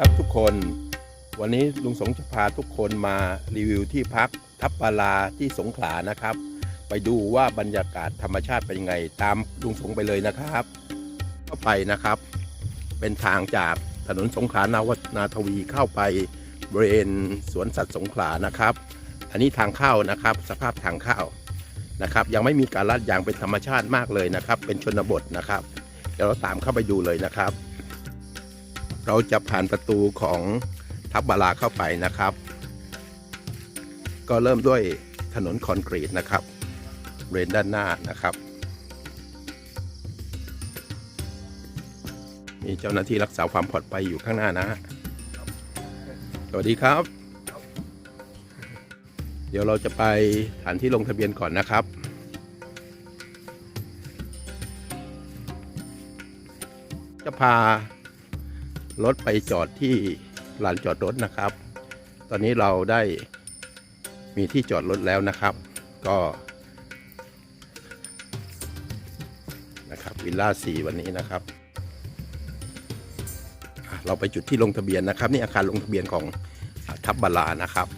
ครับทุกคนวันนี้ลุงสงจะพาทุกคนมารีวิวที่พักทับปลาที่สงขลานะครับ ไปดูว่าบรรยากาศธรรมชาติเป็นยังไง ตามลุงสงไปเลยนะครับเข้าไปนะครับ เป็นทางจากถนนสงขลานาวนาทวีเข้าไปบริเวณสวนสัตว์สงขลานะครับ อันนี้ทางเข้านะครับ สภาพทางเข้านะครับ ยังไม่มีการลาดยางเป็นธรรมชาติมากเลยนะครับ เป็นชนบทนะครับ เดี๋ยวเราตามเข้าไปดูเลยนะครับ เราจะผ่านประตูของทับบาลาเข้าไปนะครับ ก็เริ่มด้วยถนนคอนกรีตนะครับบริเวณด้านหน้านะครับ มีเจ้าหน้าที่รักษาความปลอดภัยอยู่ข้างหน้านะ สวัสดีครับ เดี๋ยวเราจะไปฐานที่ลงทะเบียนก่อนนะครับจะพา รถไปจอดที่ลานจอดรถนะครับ ตอนนี้เราได้มีที่จอดรถแล้วนะครับ ก็นะครับวิลล่าสีวันนี้นะครับ เราไปจุดที่ลงทะเบียนนะครับ นี่อาคารลงทะเบียนของทับบาลานะครับ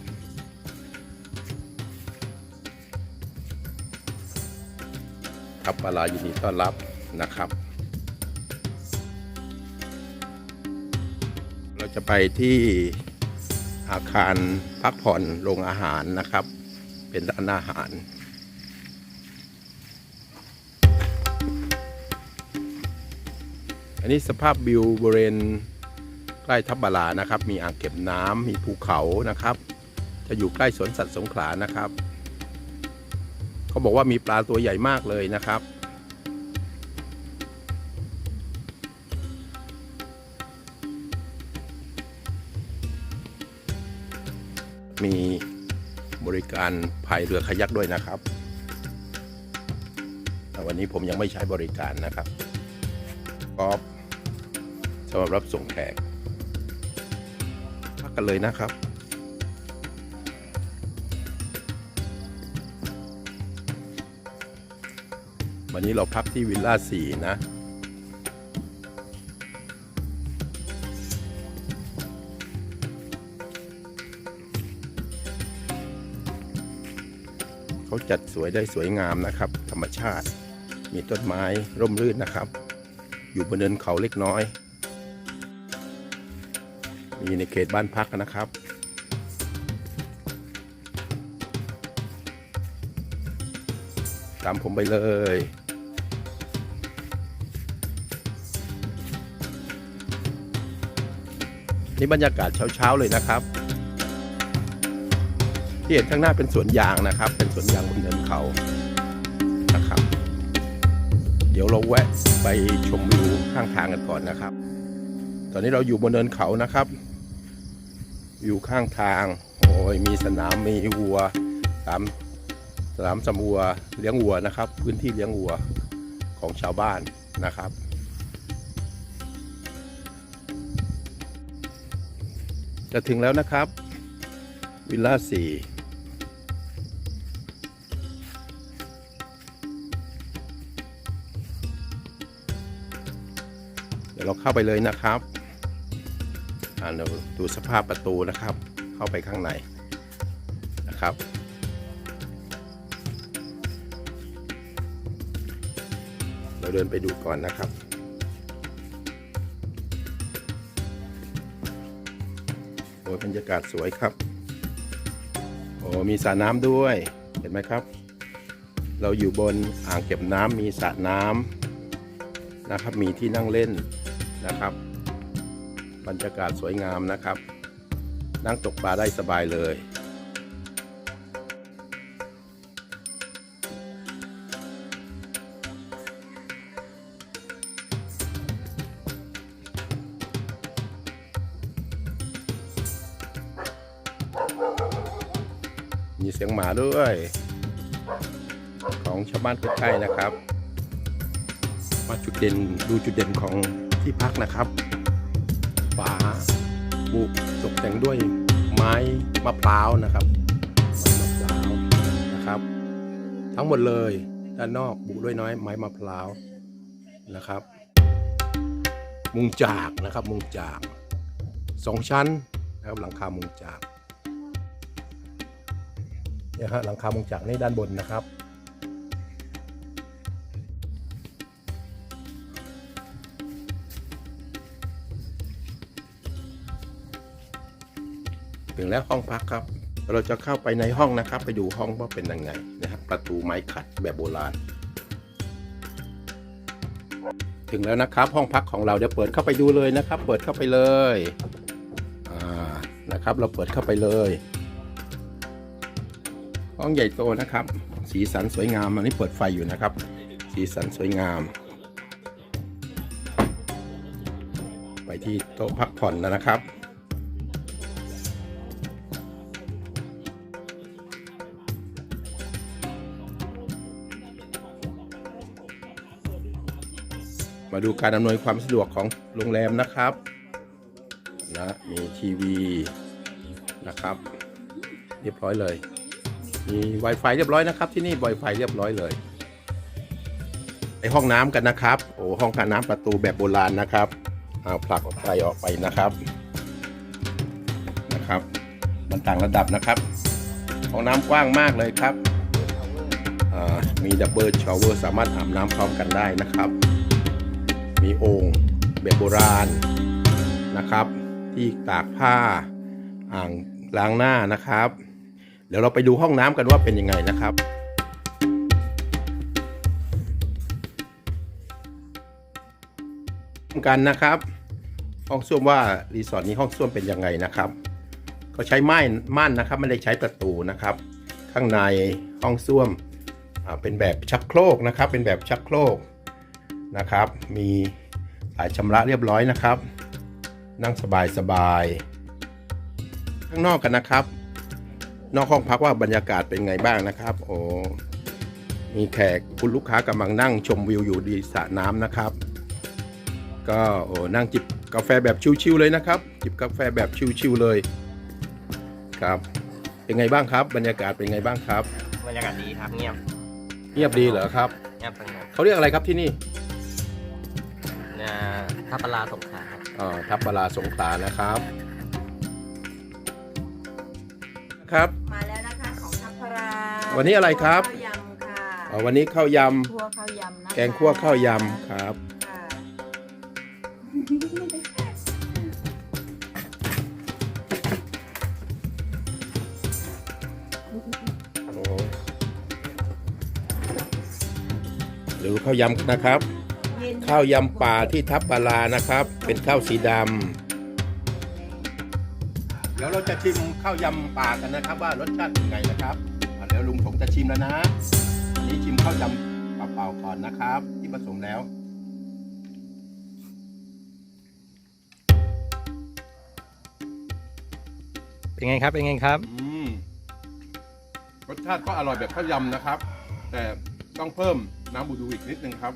ทับบาลายินดีต้อนรับนะครับ เราจะไปที่อาคารพักผ่อนโรงอาหารนะครับ เป็นร้านอาหารอันนี้สภาพวิวบริเวณใกล้ทับบาลานะครับ มีอ่างเก็บน้ำมีภูเขานะครับ จะอยู่ใกล้สวนสัตว์สงขลานะครับ เขาบอกว่ามีปลาตัวใหญ่มากเลยนะครับ มีบริการพายเรือคายักด้วยนะครับแต่วันนี้ผมยังไม่ใช้บริการนะครับกอล์ฟสำหรับรับส่งแขกพักกันเลยนะครับวันนี้เราพักที่วิลล่าสีนะ จัดสวยได้สวยงามนะครับ ธรรมชาติ มีต้นไม้ร่มรื่นนะครับ อยู่บนเนินเขาเล็กน้อย มีในเขตบ้านพักนะครับตามผมไปเลยนี่บรรยากาศเช้าๆเลยนะครับ ที่เห็นข้างหน้าเป็นสวนยางนะครับ เป็นสวนยางบนเนินเขานะครับ เดี๋ยวเราแวะไปชมวิวข้างทางกันก่อนนะครับ ตอนนี้เราอยู่บนเนินเขานะครับ อยู่ข้างทาง โอ้ยมีสนามมีวัวสามสนามสำวัวเลี้ยงวัวนะครับ พื้นที่เลี้ยงวัวของชาวบ้านนะครับจะถึงแล้วนะครับ วิลล่าสี่ เราเข้าไปเลยนะครับอ่าเราดูสภาพประตูนะครับ เข้าไปข้างในนะครับเราเดินไปดูก่อนนะครับ โอ้ยบรรยากาศสวยครับ โอ้มีสระน้ำด้วย เห็นไหมครับ เราอยู่บนอ่างเก็บน้ำมีสระน้ำนะครับ มีที่นั่งเล่น นะครับ บรรยากาศสวยงามนะครับ นั่งตกปลาได้สบายเลยมีเสียงหมาด้วย ของชาวบ้านใกล้ๆนะครับ มาจุดเด่นดูจุดเด่นของ ที่พักนะครับฝาบุตกแต่งด้วยไม้มะพร้าวนะครับไม้มะพร้าวนะครับ ทั้งหมดเลยด้านนอกบุด้วยน้อยไม้มะพร้าวนะครับ มุงจากนะครับมุงจากสองชั้นนะครับหลังคามุงจากเนี่ยฮะหลังคามุงจากนี่ด้านบนนะครับ ถึงแล้วห้องพักครับ เราจะเข้าไปในห้องนะครับ ไปดูห้องว่าเป็นยังไงนะครับประตูไม้ขัดแบบโบราณ ถึงแล้วนะครับห้องพักของเราเดี๋ยวเปิดเข้าไปดูเลยนะครับ เปิดเข้าไปเลยอ่านะครับ เราเปิดเข้าไปเลย ห้องใหญ่โตนะครับ สีสันสวยงามอันนี้เปิดไฟอยู่นะครับ สีสันสวยงามไปที่โต๊ะพักผ่อนแล้วนะครับ มาดูการอำนวยความสะดวกของโรงแรมนะครับนะมีทีวีนะครับ เรียบร้อยเลย มี Wi-Fi เรียบร้อยนะครับ ที่นี่ Wi-Fi เรียบร้อยเลยไปห้องน้ำกันนะครับ โอ้ห้องการน้ำประตูแบบโบราณนะครับเอาผลักออกไปออกไปนะครับนะครับ มันต่างระดับนะครับ ห้องน้ำกว้างมากเลยครับมีดับเบิลชาวเวอร์สามารถอาบน้ำพร้อมกันได้นะครับ มีโอ่งแบบโบราณนะครับ ที่ตากผ้าอ่างล้างหน้านะครับ เดี๋ยวเราไปดูห้องน้ำกันว่าเป็นยังไงนะครับกันนะครับห้องส้วมว่ารีสอร์ทนี้ห้องส้วมเป็นยังไงนะครับเขาใช้ไม้ม่านนะครับ ไม่ได้ใช้ประตูนะครับ ข้างในห้องส้วมเป็นแบบชักโครกนะครับ เป็นแบบชักโครก นะครับ มีสายชำระเรียบร้อยนะครับ นั่งสบายสบายข้างนอกกันนะครับ นอกห้องพักว่าบรรยากาศเป็นไงบ้างนะครับ โอ้มีแขกคุณลูกค้ากำลังนั่งชมวิวอยู่ดีสระน้ำนะครับ ก็โอ้นั่งจิบกาแฟแบบชิวๆเลยนะครับ จิบกาแฟแบบชิวๆเลยครับเป็นไงบ้างครับ บรรยากาศเป็นไงบ้างครับบรรยากาศดีครับเงียบเงียบดีเหรอครับเงียบสงบเขาเรียกอะไรครับที่นี่นะ ทับปลาสงขลาครับอ่าทับบาลาสงขลานะครับ ครับ มาแล้วนะคะของทัพพราวันนี้อะไรครับ ข้าวยำค่ะอ่าวันนี้ข้าวยคั่วข้าวยำนะคะำแกงคั่วข้าวยำครับ ค่ะโอ้เดี๋ยวดูข้าวยำนะครับเย็น ข้าวยำป่าที่ทับบาลานะครับ เป็นข้าวสีดำเดี๋ยวเราจะชิมข้าวยำป่ากันนะครับ ว่ารสชาติเป็นไงนะครับอ่าเดี๋ยวลุงผมจะชิมแล้วนะอันนี้ชิมข้าวยำเปล่าๆก่อนนะครับ ที่ผสมแล้วเป็นไงครับเป็นไงครับอืมรสชาติก็อร่อยแบบข้าวยำนะครับ แต่ต้องเพิ่มน้ำบูดูอีกนิดนึงครับ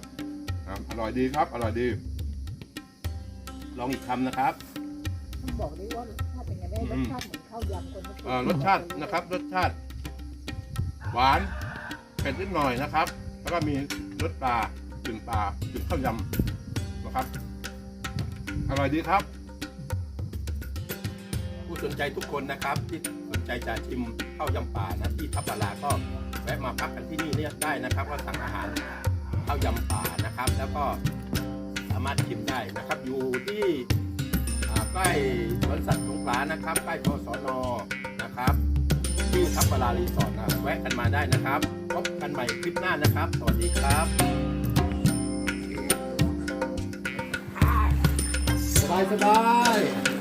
อ่าอร่อยดีครับ อร่อยดี ลองอีกคำนะครับ บอกได้ว่ารสชาติเป็นไงได้อืรมสชาติเหมือนข้าวยำคนเมื่อกี้อ่ารสชาตินะครับ รสชาติ หวานเผ็ดนิดหน่อยนะครับ แล้วก็มีรสปลากลิ่นปลากลิ่นข้าวยำนะครับ อร่อยดีครับ ผู้สนใจทุกคนนะครับ ที่สนใจจะชิมข้าวยำป่านะที่ทับปาราก็แวะมาพักกันที่นี่เนี่ยได้นะครับก็สั่งอาหาร ข้าวยำป่านะครับ แล้วก็สามารถชิมได้นะครับ อยู่ที่ใกล้สวนสัตว์สงขลานะครับ ใกล้กศนนะครับที่ทับปารารีสอร์ทนะแวะกันมาได้นะครับพบกันใหม่คลิปหน้านะครับ สวัสดีครับสบายสบาย